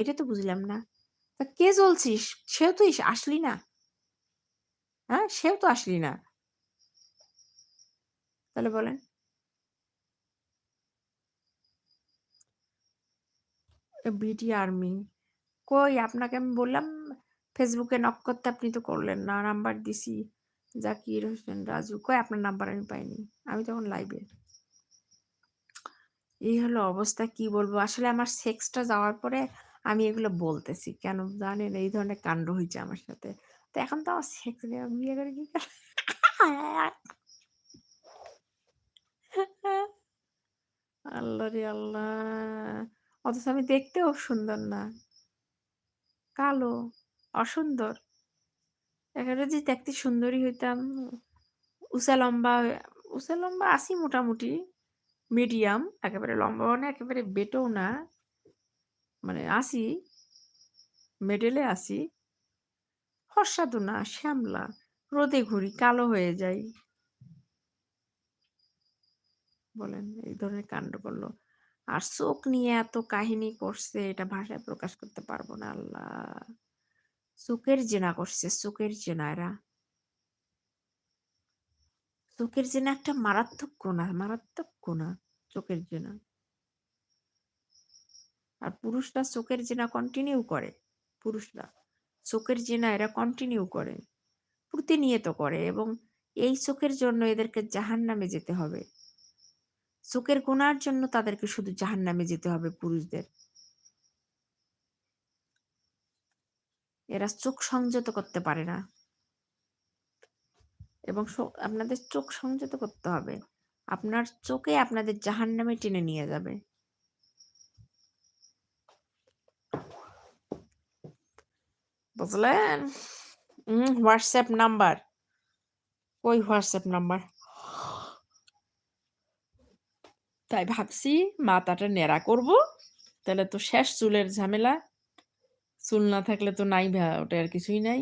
এটা তো বুঝলাম না। তা কে জ্বলছিস? সেও তো আসলি না। হ্যাঁ? সেও তো আসলি না। তাহলে বলেন? BD army. কই আপনাকে আমি বললাম, ফেসবুকে নক করতে আপনি তো করলেন না। নাম্বার দিছি। জাকির হোসেন রাজু। কই আপনার নাম্বার আমি পাইনি। আমি তখন লাইভে। এই হলো অবস্থা, কি বলব? আসলে আমার সেক্সটা যাওয়ার পরে আমি এগুলো বলতেছি। কেন জানেন? এই ধরনের কাণ্ড হয়েছে আমার সাথে। তো এখন তো আমার সেক্স বিয়ে করে কি আল্লাহরে আল্লাহ! অথচ আমি দেখতেও সুন্দর না। কালো, অসুন্দর। একেবারে যদি দেখতে সুন্দরী হইতাম, উঁচা লম্বা, উঁচা লম্বা আছি মোটামুটি। মিডিয়াম। একেবারে লম্বাও না, একেবারে বেঁটেও না। মানে আছি। মেডেলে আছি। ফর্সা তো না, শ্যামলা। রোদে ঘুরি, কালো হয়ে যাই। বলেন, এই ধরনের কাণ্ড করল। আর চোখ নিয়ে এত কাহিনী করছে, এটা ভাষায় প্রকাশ করতে পারব না আল্লাহ! চোখের জেনা করছে, চোখের জেনা এরা। চোখের জেনা একটা মারাত্মক গুনাহ, মারাত্মক গুনাহ চোখের জেনা। আর পুরুষরা চোখের জেনা কন্টিনিউ করে। পুরুষরা। চোখের জেনা এরা কন্টিনিউ করে। প্রতিনিয়ত করে এবং এই চোখের জন্য এদেরকে জাহান্নামে যেতে হবে। চোখের গোনার জন্য তাদেরকে শুধু জাহান্নামে যেতে হবে পুরুষদের। এরা চোখ সংযত করতে পারে না। এবং আপনাদের চোখ সংযত করতে হবে। আপনার চোখে আপনাদের জাহান্নামে টেনে নিয়ে যাবে। বুঝলেন? WhatsApp number. ওই হোয়াটসঅ্যাপ নাম্বার? তাই ভাবছি মাথাটা ন্যাড়া করব। তাহলে তো শেষ চুলের ঝামেলা। চুল না থাকলে তো নাই ওটা আর কিছুই নাই।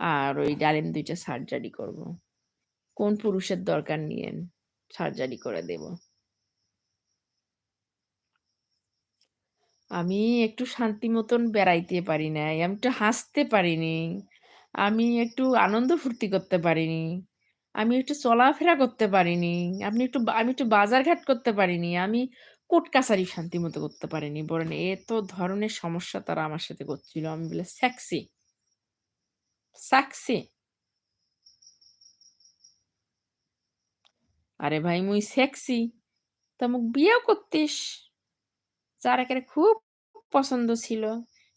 আর ওই ডালিম দুইটা সার্জারি করব। কোন পুরুষের দরকার নিয়েন? সার্জারি করে দেব। আমি একটু শান্তি মতন বেড়াইতে পারি নাই। আমি একটু হাসতে পারিনি। আমি একটু আনন্দ ফুর্তি করতে পারিনি। আমি একটু চলাফেরা করতে পারিনি। আপনি একটু আমি একটু বাজারঘাট করতে পারিনি। আমি কোর্ট কাচারি শান্তি মতো করতে পারিনি। বলেন এত ধরনের সমস্যা তারা আমার সাথে করছিল। আমি বলে সেক্সি। সেক্সি। আরে ভাই মুই সেক্সি। তা মুক বিয়েও করতিস। যার একেবারে খুব পছন্দ ছিল।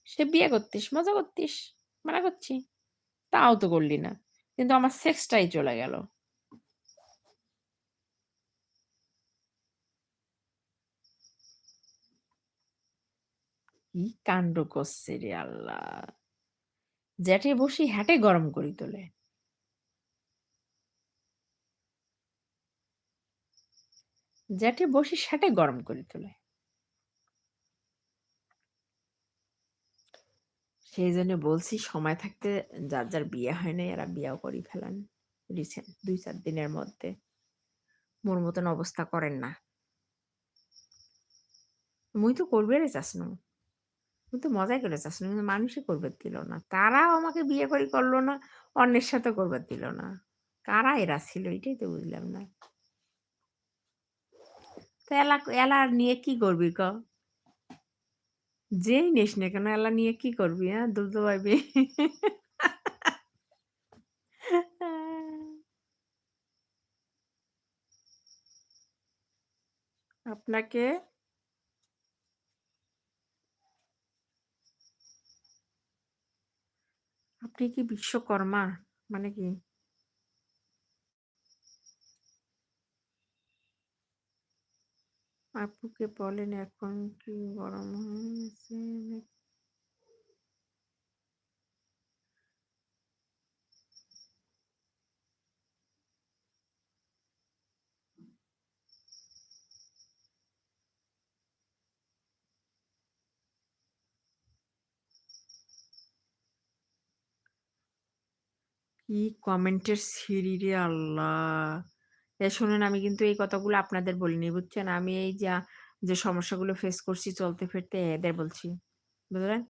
সে বিয়ে করতিস, মজা করতিস। মানা করছি। তাও তো করলি না। কিন্তু আমার সেক্সটাই চলে গেল। কি কাণ্ড করছে রে আল্লাহ! জ্যাঠে বসি হ্যাটে গরম করি তোলে। জ্যাঠে বসি শ্যাটে গরম করে তোলে। সেইজন্য বলছি সময় থাকতে যার, যার বিয়ে হয় নাই এরা বিয়েও করি ফেলেন। রিসেন্ট ২-৪ দিনের মধ্যে। মোর মতন অবস্থা করেন না। মুই তো করবারই চাসনু। মুই তো মজাই করে চাসনু। কিন্তু মানুষই করবার দিল না। তারাও আমাকে বিয়ে করি করল না, অন্যের সাথে করবার দিল না। কারা এরা ছিল এটাই তো বুঝলাম না। তো এলা এলা নিয়ে কি করবি ক? যেই নিস না কেন, এলা নিয়ে কি করবি হ্যাঁ? দুধোয়াইবি? আপনাকে আপনি কি বিশ্বকর্মা? মানে কি? আপুকে বলেন এখন কি গরম হয়েছে? কি কমেন্টের সিঁড়ি রে আল্লাহ! শোনেন, আমি কিন্তু এই কথাগুলো আপনাদের বলিনি, বুঝছেন? আমি এই যা, যে সমস্যাগুলো ফেস করছি চলতে ফিরতে এদের বলছি। বুঝলেন?